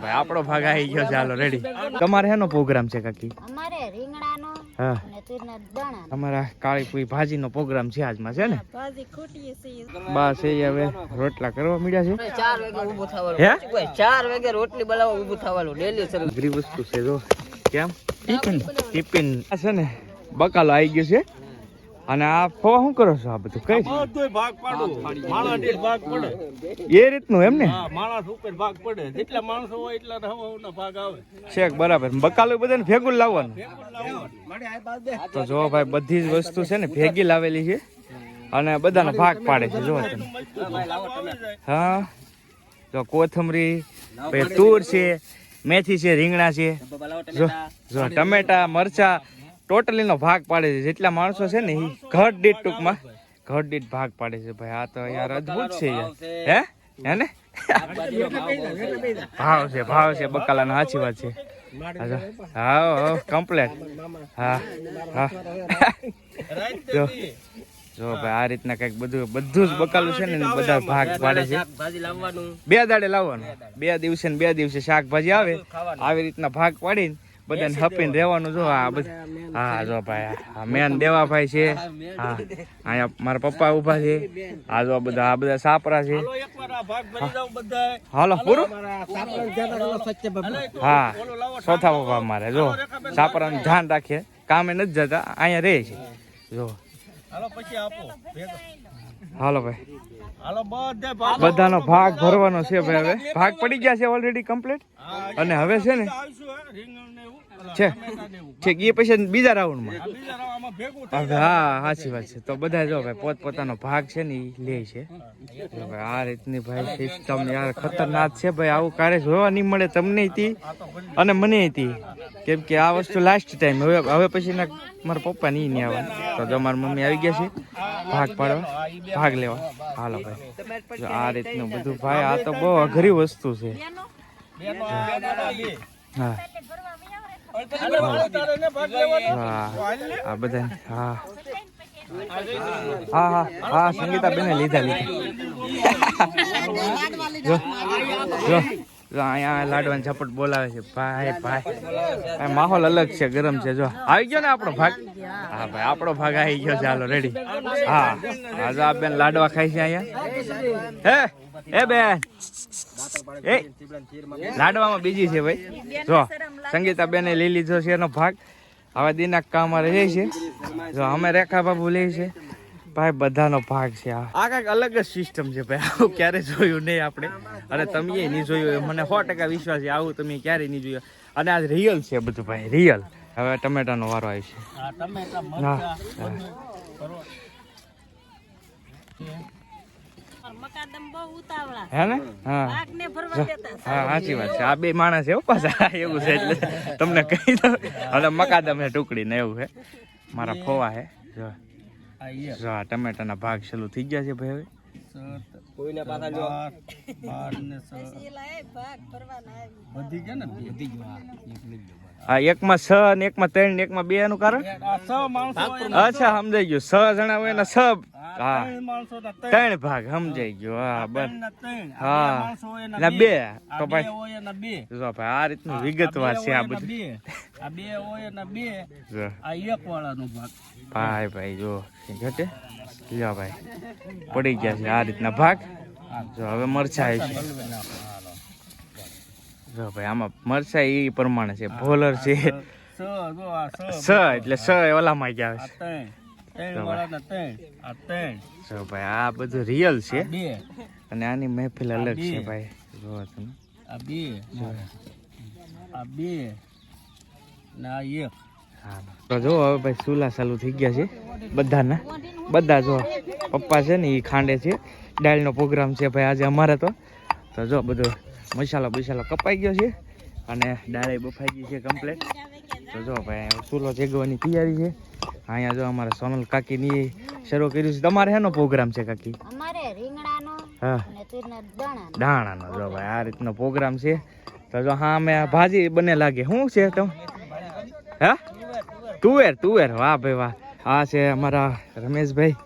ભાઈ આપણો ભાગ આવી ગયો છે. હાલો રેડી તમારે હેનો પ્રોગ્રામ છે કાકી? અમારે રીંગણાનો હા. અને તીરના દાણા અમારા કાળી પૂરી ભાજીનો પ્રોગ્રામ છે આજમાં છે ને? ભાજી ખૂટીએ છે બસ એ હવે રોટલા કરવા મળ્યા છે. ચાર વાગે ઊભું થવાનું. હે? કોઈ વાગે રોટલી બનાવવા ઊભું થવાનું. ડેલી સર અઘરી વસ્તુ છે જો. કેમ? ટિફિન. ટિફિન. છે ને બકાલો આવી ગયો છે. અને આ ફવા શું કરો છો આ બધું? કઈ બધોય ભાગ પાડું. માળા દીઠ ભાગ પડે. એ રીતનું એમ ને? માણસ ઉપર ભાગ પડે. જેટલા માણસો હોય એટલા હવાના ભાગ આવે. છેક બરાબર. બકાલો બધાને ભેગું લાવવાનું. તો જો ભાઈ બધી જ વસ્તુ છે ને ભેગી લાવેલી છે અને બધાને ભાગ પાડે છે. જો તમે. હા. જો કોથમરી પછી તુર છે મેથી છે રીંગણા છે. જો ટમેટા મરચા ટોટલી નો ભાગ પાડે છે. જેટલા માણસો છે ને એ ઘર દીઠ ટૂંકમાં ઘર દીઠ ભાગ પાડે છે ભાઈ. આ તો યાર અદભુત છે યાર. હે? હે ને? ભાવ છે. ભાવ છે. બકાલાનો સાચી વાત છે. હા હા. હા કમ્પ્લેટ હા હા જો જો ભાઈ આ રીતના કંઈક બધું બધું જ બકાલું છે ને બધા ભાગ પાડે છે. બે દાડે લાવવાનું. બે દિવસે ને બે દિવસે શાકભાજી આવે. આવી રીતના ભાગ પાડીને બધાને હપીને રહેવાનું જો આ બધું હા જો ભાઈ આ મેન દેવાભાઈ છે. હા અહીંયા મારા પપ્પા ઊભા છે. આ જો આ બધા આ બધા સાપરા છે. તો એકવાર આ ભાગ ભરી જાવ બધાય. હાલો પૂરું? હા ચોથા પપ્પા મારે જો. સાપરાનું ધ્યાન રાખીએ કામે નથી જતા અહીંયા રહે છે. જો. હાલો પછી આપો. હાલો ભાઈ. હાલો બધે ભાગ બધાનો ભાગ ભરવાનો છે ભાઈ હવે. ભાગ પડી ગયા છે ઓલરેડી કમ્પ્લીટ અને હવે છે ને? છે. છે એ પછી બીજા રાઉન્ડમાં હા સાચી વાત છે. તો બધા જો ભાઈ પોત પોતાનો ભાગ છે ને એ લે છે. આ રીતની ભાઈ સિસ્ટમ યાર ખતરનાક છે ભાઈ આવું કાર્ય જોવા નહીં મળે તમને હતી અને મને હતી કેમ કે આ વસ્તુ લાસ્ટ ટાઈમ હવે હવે પછી ના મારા પપ્પા નહીં નહીં આવે તો જો મારા મમ્મી આવી ગયા છે ભાગ પાડવા. ભાગ લેવા. હાલો ભાઈ. આ રીતનું બધું ભાઈ આ તો બહુ અઘરી વસ્તુ છે. હા. આ બધા હા. હા હા હા સંગીતા બેને લીધા લીધા જો, અહીંયા લાડવાની ઝપટ બોલાવે છે. ભાઈ ભાઈ. માહોલ અલગ છે, ગરમ છે, જો. આવી ગયો ને આપણો ભાગ? હા, ભાઈ, આપણો ભાગ આવી ગયો હાલો રેડી હા હા આ બેન લાડવા ખાય છે અહીંયા. હે એ બેન. લાડવામાં બીજી છે ભાઈ. જો સંગીતા બેને લઈ લીધો છે એનો ભાગ. હવે દિનાક કામ રહે છે. જો અમે રેખા બાબુ લે છે. ભાઈ બધાનો ભાગ છે આ. આ કાંઈક અલગ જ સિસ્ટમ છે ભાઈ. આવું ક્યારે જોયું નહીં આપણે. અને તમે નહીં જોયું. મને સો ટકા વિશ્વાસ છે. આવું તમે ક્યારેય નહીં જોયું અને આ રિયલ છે બધું ભાઈ રિયલ હવે ટમેટાનો વારો આવી છે. ટમેટા, હા હા. હે ને? હા. આગને ભરવા દેતા હા સાચી વાત છે. આ બે માણસ છે હો પાછા એવું છે એટલે તમને કહી દઉં. અને મકાદમ હે ટુકડી ને એવું છે મારા ફોવા છે જો. જો આ ટમેટાના ભાગ ચાલુ થઈ ગયા છે ભાઈ હવે. કોઈને પાછા જો. બાર, ને ભાગ ભરવાના આવી બધી છે ને બધી જો આ. એક લઈ આ એકમાં છ ને એકમાં ત્રણ ને એકમાં બે નું કારણ? અચ્છા સમજાઈ ગયું. છ જણા હોય ને છ હા ત્રણ ભાગ સમજાઈ ગયો. હા બસ. હા. બે માણસો હોય એના ના બે. તો ભાઈ હોય એના બે. જો ભાઈ આ રીતનું વિગતવાર છે આ બધું. બે. આ બે હોય એના બે. આ એક વાળાનો ભાગ. ભાઈ ભાઈ જો. ઘટે. લ્યો ભાઈ. પડી ગયા છે આ રીતના ભાગ. જો હવે મરચા છે. જો ભાઈ આમાં મરસા એ પ્રમાણે છે ભોલર છે. સ જો એટલે સ ઓલામાં ગયા આ છે? જો ભાઈ. આ બધું રિયલ છે. અને આની મહેફિલ અલગ છે ભાઈ. જો તમે. આ બે. આ બે. ના એક. હા. તો જો હવે ભાઈ ચૂલા ચાલુ થઈ ગયા છે બધાના. બધા જો પપ્પા છે ને એ ખાંડે છે. દાળનો પ્રોગ્રામ છે ભાઈ આજે અમારે તો. તો જો બધો મસાલો બસાલો કપાઈ ગયો છે અને દાળે બફાઈ ગઈ છે કમ્પ્લેટ તો જો ભાઈ ચૂલો જેગવાની તૈયારી છે. અહીંયા જો અમારા સોનલ કાકીની શરૂ કર્યું છે. તમારે શેનો પ્રોગ્રામ છે કાકી? અમારે રીંગણાનો હા. દાણાનો. જો ભાઈ આ રીતનો પ્રોગ્રામ છે. તો જો હા અમે ભાજી બને લાગે. શું છે તમે હા? તુવેર તુવેર. વાહ ભાઈ વાહ. આ છે અમારા રમેશભાઈ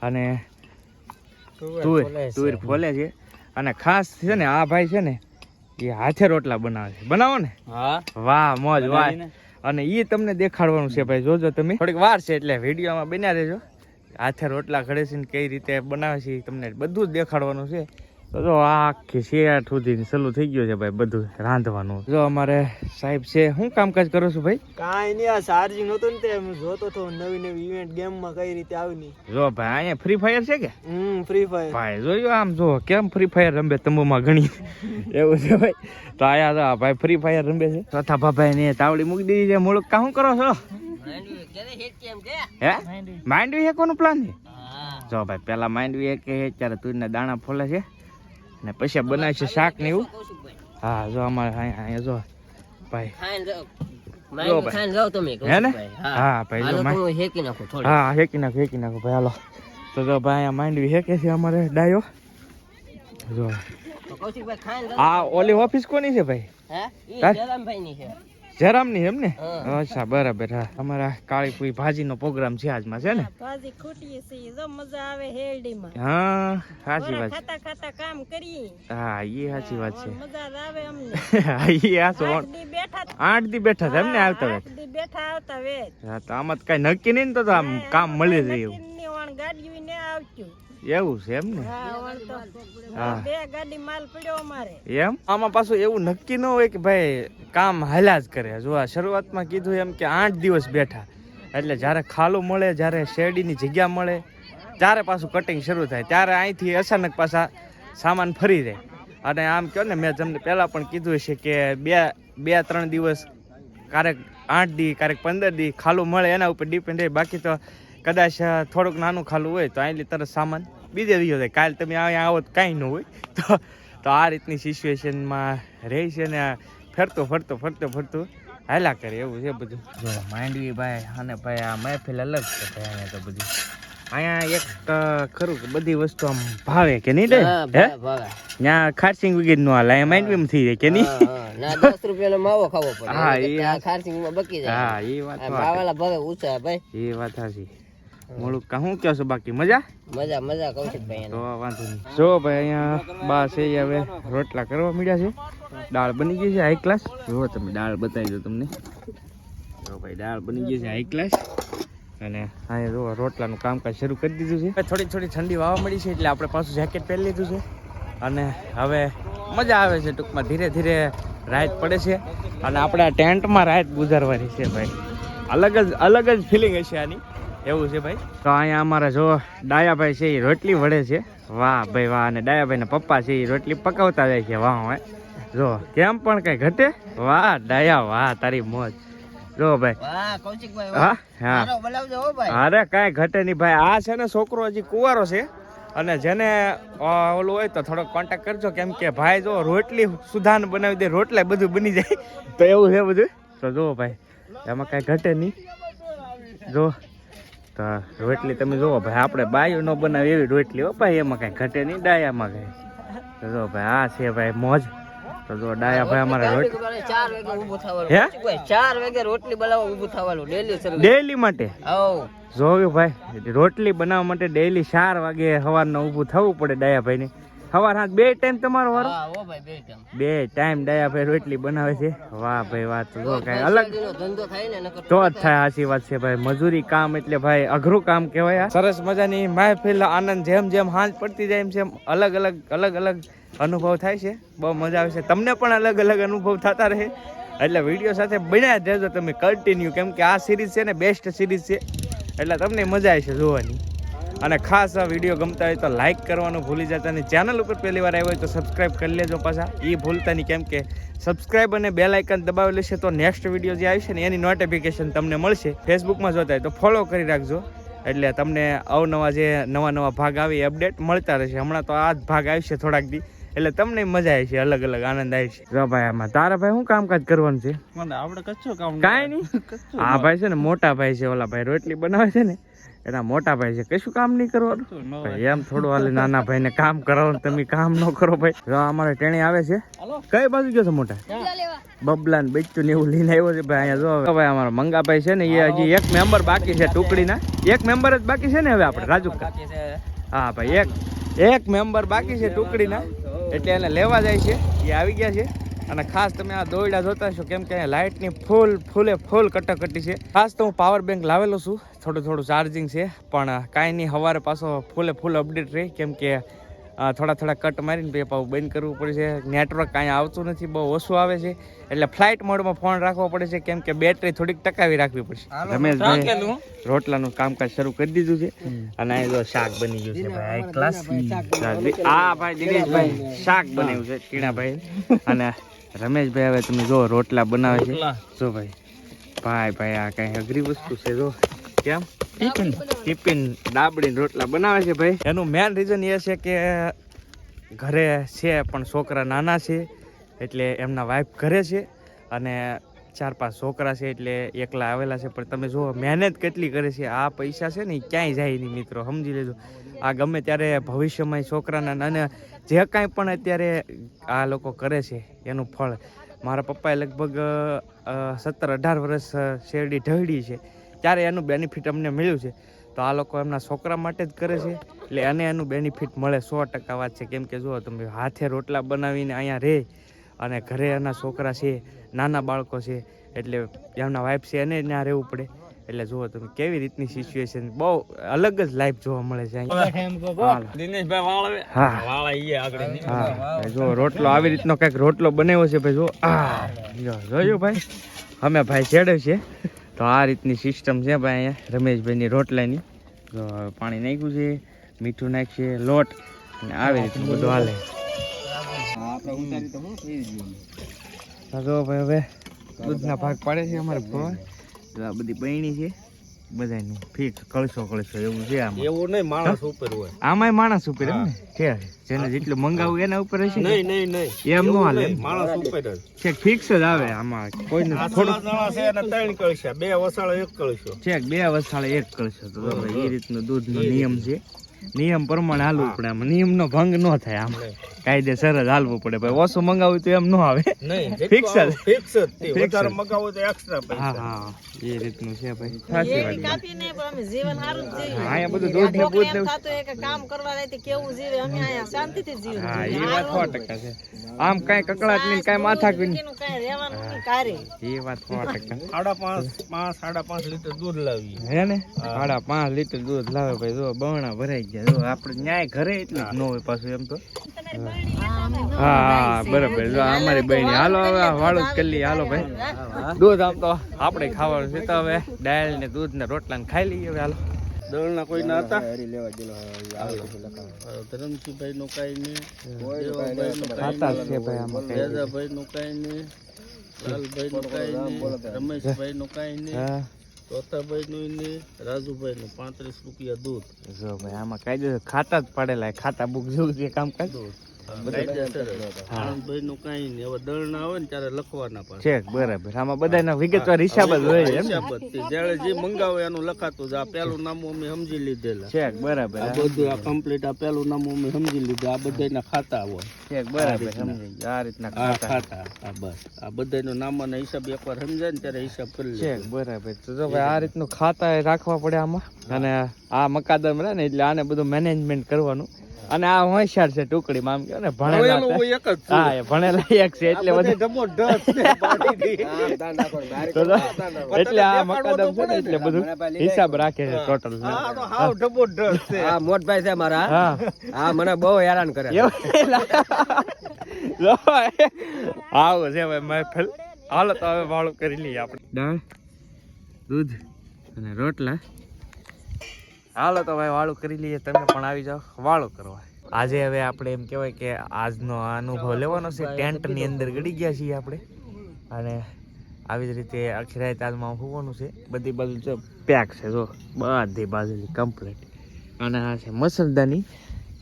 અને તુવેર તુવેર ફોલે છે. અને ખાસ છે ને આ ભાઈ છે ને એ હાથે રોટલા બનાવે છે. બનાવો ને? હા. વાહ મોજ વાહ. અને એ તમને દેખાડવાનું છે ભાઈ. જોજો તમે. થોડીક વાર છે એટલે વિડીયોમાં બન્યા રહેજો. હાથે રોટલા ઘડે છે ને કઈ રીતે બનાવે છે તમને બધું જ દેખાડવાનું છે. તો જો આ આખી શિયાળ સુધી સલું થઈ ગયું છે ભાઈ બધું રાંધવાનું. જો અમારે સાહેબ છે શું કામકાજ કરો છો ભાઈ? કાંઈ નહીં આ ચાર્જિંગ હતું ને તે હું જોતો હતો નવી નવી ઇવેન્ટ ગેમમાં કઈ રીતે આવની જો ભાઈ અહીંયા ફ્રી ફાયર છે કે? હમ ફ્રી ફાયર ભાઈ જોયું આમ જો કેમ ફ્રી ફાયર રમે તંબુમાં ઘણી? એવું છે ભાઈ. તો આયા તો ભાઈ ફ્રી ફાયર રમે છે. તથા ભાભાઈ ને તાવડી મૂકી દીધી છે. મૂળક કા શું કરો છો? માંડવી. કેમ કે હે કોનું પ્લાન છે? જો ભાઈ પેલા માંડવી હે કે ત્યારે તુરના દાણા ફોલે છે. ને પછી બનાવે છે શાક ને એવું. હા જો અમારે અહીંયા જો ભાઈ. જો ભાઈ. હે ને? હા. ભાઈ જો હું હેકી નાખું હેકી નાખો ભાઈ હાલો. તો જો ભાઈ અહીંયા માંડવી હેકે છે અમારે ડાયો. જો. આ ઓલી ઓફિસ કોની છે ભાઈ? હે? ઈ હા? જયરામભાઈની છે. જરામની એમ ને? અચ્છા બરાબર. હા અમારા કાળી પૂરી ભાજીનો પ્રોગ્રામ છે આજમાં છે ને? ભાજી ખૂટી છે જો મજા આવે હેરડીમાં હા સાચી વાત. ખાતા ખાતા કામ કરીએ. હા એ સાચી વાત છે. મજા આવે અમને. હા એ આ સો આઠ દી બેઠા છે એમ ને આવતા વેત દી બેઠા આવતા વેત હા તો આમાં જ કઈ નક્કી નહીં ને તો આમ કામ મળી નક્કી ગાડીઓ ને આવતું એવું છે એમ ને? હા વાણ તો બે ગાડી માલ પડ્યો અમારે. એમ? આમાં પાછું એવું નક્કી ન હોય કે ભાઈ કામ હાલ્યા જ કરે. જો આ શરૂઆતમાં કીધું એમ કે આઠ દિવસ બેઠા. એટલે જ્યારે ખાલું મળે જ્યારે શેરડીની જગ્યા મળે ત્યારે પાછું કટિંગ શરૂ થાય. ત્યારે અહીંથી અચાનક પાછા સામાન ફરી રહે. અને આમ કહો ને મેં તમને પહેલાં પણ કીધું છે કે બે બે ત્રણ દિવસ ક્યારેક આઠ દી ક્યારેક પંદર દી ખાલું મળે એના ઉપર ડિપેન્ડ રહે. બાકી તો કદાચ થોડુંક નાનું ખાલું હોય તો અહીંથી તરત સામાન. બીજે દિવસે કાલ તમે અહીંયા આવો તો કાંઈ ન હોય. તો તો આ રીતની સિચ્યુએશનમાં રહે છે ને ફરતો ફરતો ફરતો ફરતો હાલા કરે એવું છે બધું. જો માંડવી ભાઈ અને ભાઈ આ મહેફિલ અલગ છે ભાઈ અહીંયા તો બધી. અહીંયા એક ખરું કે બધી વસ્તુ આમ ભાવે કે નહીં હા ત્યાં ખારસિંગ વગેરે નો હાલ અહીંયા માંડવી થઈ જાય કે નહીં? દસ રૂપિયાનો માવો ખાવો પડે. હા, એ ખારસિંગ બકી જાય. હા એ વાત ભાવાલા ભાવે ઊંચા ભાઈ. એ વાત સાચી મોડું કા શું કહો છો બાકી? મજા? મજા મજા કૌશિકભાઈ તો વાંધો નહીં. જો ભાઈ અહીંયા બા છે હવે રોટલા કરવા મળ્યા છે. દાળ બની ગઈ છે હાઈ ક્લાસ જો તમે દાળ બતાવી દો તમને. જો ભાઈ દાળ બની ગઈ છે હાઈ ક્લાસ અને અહીંયા જો રોટલાનું કામકાજ શરૂ કરી દીધું છે. થોડી થોડી ઠંડી વાવા મળી છે એટલે આપણે પાછું જેકેટ પહેરી લીધું છે. અને હવે મજા આવે છે ટૂંકમાં. ધીરે ધીરે રાત પડે છે. અને આપણે આ ટેન્ટમાં રાત ગુજારવાની છે ભાઈ. અલગ જ અલગ જ ફિલિંગ હશે આની. એવું છે ભાઈ? તો અહીંયા અમારા જો ડાયાભાઈ છે એ રોટલી વડે છે. વાહ ભાઈ વાહ અને ડાયાભાઈના પપ્પા છે એ રોટલી પકાવતા જાય છે. વાહ વાહ. જો કેમ પણ કઈ ઘટે? વાહ ડાયા વાહ તારી મોજ. જો ભાઈ. હા હા. અરે કાંઈ ઘટે નહીં ભાઈ. આ છે ને છોકરો હજી કુવારો છે. અને જેને ઓલું હોય તો થોડો કોન્ટેક કરજો. કેમ કે ભાઈ જો રોટલી સુધાન બનાવી દે રોટલા બધું બની જાય. તો એવું છે બધું. તો જો ભાઈ એમાં કાંઈ ઘટે નહીં. જો. તો રોટલી તમે જુઓ ભાઈ આપણે બાયો ન બનાવી એવી રોટલી હો ભાઈ એમાં કાંઈ ઘટે નહીં ડાયામાં કાંઈ. તો જો ભાઈ આ છે ભાઈ મોજ. તો જો ડાયા ભાઈ અમારે રોટલી ચાર વાગે ઊભું થવાનું. હે? ચાર વાગે રોટલી બનાવવા ઊભું થવાનું ડેલી સર ડેલી માટે? આવ જોયું ભાઈ રોટલી બનાવવા માટે ડેઈલી ચાર વાગે સવારનું ઊભું થવું પડે ડાયાભાઈને સવાર હાથ બે ટાઈમ તમારો વારો? બે ટાઈમ દયા ભાઈ રોટલી બનાવે છે. વાહ ભાઈ વાત જો કઈ અલગ. ધંધો થાય તો જ થાય સાચી વાત છે ભાઈ. મજૂરી કામ એટલે ભાઈ અઘરું કામ કહેવાય આ. સરસ મજાની મહેફિલ આનંદ જેમ જેમ હાંજ પડતી જાય એમ જેમ અલગ અલગ અલગ અલગ અનુભવ થાય છે. બહુ મજા આવે છે. તમને પણ અલગ અલગ અનુભવ થતા રહે. એટલે વીડિયો સાથે બન્યા જ રહેજો તમે કન્ટિન્યુ કેમ કે આ સિરીઝ છે ને બેસ્ટ સિરીઝ છે. એટલે તમને મજા આવશે જોવાની. અને ખાસ આ વીડિયો ગમતા હોય તો લાઈક કરવાનું ભૂલી જતા નહીં. ચેનલ ઉપર પહેલી વાર આવ્યો હોય તો સબસ્ક્રાઇબ કરી લેજો પાછા. એ ભૂલતા નહીં કેમ કે સબસ્ક્રાઇબ અને બેલ આઇકન દબાવી લેશે તો નેક્સ્ટ વીડિયો જે આવશે ને એની નોટિફિકેશન તમને મળશે. ફેસબુકમાં જોતા હોય તો ફોલો કરી રાખજો. એટલે તમને અવનવા જે નવા નવા ભાગ આવે એ અપડેટ મળતા રહેશે. હમણાં તો આ જ ભાગ આવશે થોડાક દી. એટલે તમને મજા આવી છે અલગ અલગ આનંદ આવશે. જો ભાઈ આમાં તારા ભાઈ શું કામકાજ કરવાનું છે? આપણે કચ્છું કામ કાંઈ નહીં. આ ભાઈ છે ને મોટા ભાઈ છે ઓલા ભાઈ રોટલી બનાવે છે ને. એના મોટા ભાઈ છે કશું કામ નહીં કરવાનું? એમ થોડું હાલે નાના ભાઈ ને કામ કરાવો તમે કામ ન કરો ભાઈ. જો અમારે ટેણી આવે છે. કઈ બાજુ ગયો છે મોટા? બબલા ને બચ્ચું ને એવું લઈને આવ્યો છે ભાઈ અહીંયા જો ભાઈ અમારો મંગાભાઈ છે ને એ હજી એક મેમ્બર બાકી છે ટુકડીના. એક મેમ્બર જ બાકી છે ને હવે આપણે રાજુ બાકી હા ભાઈ એક. એક મેમ્બર બાકી છે ટુકડીના એટલે એને લેવા જાય છે. એ આવી ગયા છે. અને ખાસ તમે આ દોયડા જોતા છો કેમ કે અહીંયા લાઇટની ફૂલ ફૂલે ફૂલ કટકટી છે. ખાસ તો હું પાવર બેંક લાવેલો છું. થોડું થોડું ચાર્જિંગ છે પણ કાંઈ નહીં સવારે પાછો ફૂલે ફૂલ અપડેટ રહી. કેમ કે થોડા થોડા કટ મારીને પછી પાછું બંધ કરવું પડે છે. નેટવર્ક કાંઈ આવતું નથી બહુ ઓછું આવે છે. એટલે ફ્લાઇટ મોડમાં ફોન રાખવો પડે છે કેમ કે બેટરી થોડીક ટકાવી રાખવી પડશે. રમેશભાઈ રોટલાનું કામકાજ શરૂ કરી દીધું છે. અને અહીં જો શાક બની ગયું છે ભાઈ. હાઈ ક્લાસ આ ભાઈ દિનેશભાઈ શાક બનાવ્યું છે ટીણાભાઈ. અને રમેશભાઈ હવે તમે જો રોટલા બનાવે છે. જો ભાઈ ભાઈ ભાઈ આ કઈ અઘરી વસ્તુ છે જો. કેમ? ટિફિન. ટિફિન દાબડી રોટલા બનાવે છે ભાઈ. એનું મેન રીઝન એ છે કે ઘરે છે પણ છોકરા નાના છે એટલે એમના વાઈફ ઘરે છે અને ચાર પાંચ છોકરા છે એટલે એકલા આવેલા છે. પણ તમે જુઓ મહેનત કેટલી કરે છે આ પૈસા છે ને ક્યાંય જાય નહીં મિત્રો. સમજી લેજો. આ ગમે ત્યારે ભવિષ્યમાં છોકરાના અને જે કાંઈ પણ અત્યારે આ લોકો કરે છે, એનું ફળ. મારા પપ્પાએ લગભગ સત્તર અઢાર વર્ષ શેરડી ઢળી છે. ત્યારે એનું બેનિફિટ અમને મળ્યું છે. તો આ લોકો એમના છોકરા માટે જ કરે છે. એટલે એને એનું બેનિફિટ મળે સો ટકા વાત છે. કેમ કે જુઓ તમે, હાથે રોટલા બનાવીને અહીંયા રહે અને ઘરે એના છોકરા છે, નાના બાળકો છે, એટલે એમના વાઈફ છે એને ત્યાં રહેવું પડે. એટલે જુઓ તમે કેવી રીતની સિચ્યુએશન બહુ અલગ જ લાઈફ જોવા મળે છે દિનેશભાઈ જો રોટલો આવી રીતનો કંઈક રોટલો બનાવ્યો છે ભાઈ જો આ જો જોયું ભાઈ? અમે ભાઈ છેડે છે. તો આ રીતની સિસ્ટમ છે ભાઈ અહીંયા રમેશભાઈની રોટલાની. જો પાણી નાખ્યું છે મીઠું નાખશે લોટ. અને આવી રીતનું બધું હાલે. જો ભાઈ હવે દૂધના ભાગ પાડે છે અમારે ભવા જો આ બધી પૈણી છે. બધાનું ફિક્સ કળશો કળશો એવું છે આમાં. એવું નહીં માણસ ઉપર હોય. આમાંય માણસ ઉપર એમ ને? છે. જેને જેટલું મંગાવું એના ઉપર હશે નહીં નહીં નહીં. એમ નો હાલે માણસ ઉપર જ. છે ફિક્સ જ આવે આમાં. કોઈને થોડું જણા છે અને ત્રણ કળશા બે વસાળો એક કળશો. છેક બે વસાળે એક કળશો તો એ રીતનો દૂધનો નિયમ છે. નિયમ પ્રમાણે હાલવું પડે આમ. નિયમનો ભંગ ન થાય આમ. કાયદેસર જ હાલવું પડે. ભાઈ ઓછું મંગાવ્યું તો એમ ન આવે. ફિક્સ જ. ફિક્સ જ. વધારે જ. તો. એક્સ્ટ્રા હા પૈસા. હા એ રીતનું છે ભાઈ. સાચી વાત. કાપી નહીં પણ અમે જીવન સારું જ હા, અહીંયા બધું દૂધ ને કોકને ને તો એક કામ કરવા જાય તો કેવું જીવે? અમે અહીંયા શાંતિથી જીવીએ. હા એ વાત સો ટકા છે. આમ કઈ કકડાટ નહીં કાંઈ માથા મૂકીનું કાંઈ રહેવાનું નહીં કારે. એ વાત ટકા. પાંચ પાંચ સાડા પાંચ લીટર દૂધ લાવીએ. હે ને? સાડા પાંચ લીટર દૂધ લાવે ભાઈ જો બમણા ભરાઈ ગયા જો આપણે ન્યાય ઘરે એટલે જ ન હોય પાછું એમ તો. હા બરાબર. જો અમારી બહેની હાલો હવે વાળો જ કરી હાલો ભાઈ. દૂધ આમ તો આપણે ખાવાનું છે તો હવે દાળ ને દૂધ ને રોટલા ને ખાઈ લઈએ હવે હાલો. દળના કોઈ ના હતા? ધરમસિંહભાઈ નું કઈ નહીં ખાતા જ છે ભાઈ આમાં કઈ. નું કઈ નહીં લાલભાઈ નું કઈ નહીં રમેશભાઈ નું કઈ નહીં. ચોથાભાઈ નું રાજુભાઈ નું પાંત્રીસ રૂપિયા દૂધ. જો ભાઈ આમાં કાયદેસર ખાતા જ પડેલા ખાતા બુક જેવું છે કામકાજ આનંદભાઈ નું કઈ નહીં. હવે દળ ના આવે ને ત્યારે લખવાના પાછા. છે બરાબર. આમાં બધાના વિગતવાર હિસાબ જ હોય એમ ને? હિસાબ જ તે. જ્યારે જે મંગાવે એનું લખાતું આ પેલું નામ અમે સમજી લીધેલા. છે બરાબર આ બધું આ કમ્પ્લીટ આ પેલું નામ અમે સમજી લીધું. આ બધાના ખાતા હોય. બરાબર સમજી આ રીતના ખાતા. આ બસ. આ બધાનો નામાના હિસાબ એકવાર સમજાય ને ત્યારે હિસાબ કરી બરાબર. તો જો ભાઈ આ રીતનું ખાતા રાખવા પડે આમાં. અને આ મકાદમ રહે ને એટલે આને બધું મેનેજમેન્ટ કરવાનું. અને આ હોશિયાર છે ટુકડી માં કે ને ભણેલા એક જ હા એ ભણેલા એક છે એટલે બધે જબરદસ્ત એટલે આ મકાદમ છે ને એટલે બધું હિસાબ રાખે છે ટોટલ આ તો હાવ જબરદસ્ત છે. આ મોટભાઈ છે મારા. હા. આ મને બહુ હેરાન કરે આવું છે ભાઈ મહેફિલ હાલો તો હવે વાળું કરી લઈએ આપણે. દાળ દૂધ અને રોટલા. હાલો તો ભાઈ વાળું કરી લઈએ, તમે પણ આવી જાઓ. વાળું કરવા. આજે હવે આપણે એમ કહેવાય કે આજનો અનુભવ લેવાનો છે, ટેન્ટની અંદર ગડી ગયા છીએ આપણે. અને આવી જ રીતે આખી રાત આજમાં હોવાનું છે. બધી બાજુ જો પેક છે, જો બધી બાજુની કમ્પ્લીટ અને આ છે મસરદાની.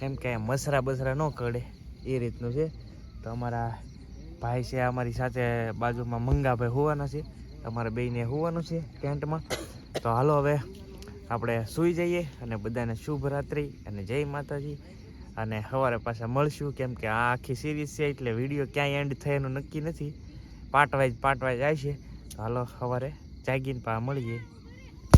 કેમ કે મસરા બસરા ન કડે એ રીતનું છે. તો અમારા ભાઈ છે, અમારી સાથે બાજુમાં મંગાભાઈ હોવાના છે. અમારા બેને હોવાનું છે ટેન્ટમાં. તો હાલો હવે આપણે સૂઈ જઈએ અને બધાને શુભ રાત્રિ અને જય માતાજી. અને સવારે પાછા મળશું, કેમ કે આ આખી સિરીઝ છે એટલે વીડિયો ક્યાંય એન્ડ થાય એનું નક્કી નથી. પાર્ટ વાઇઝ પાર્ટ વાઇઝ આવશે હાલો સવારે જાગીને પા મળીએ.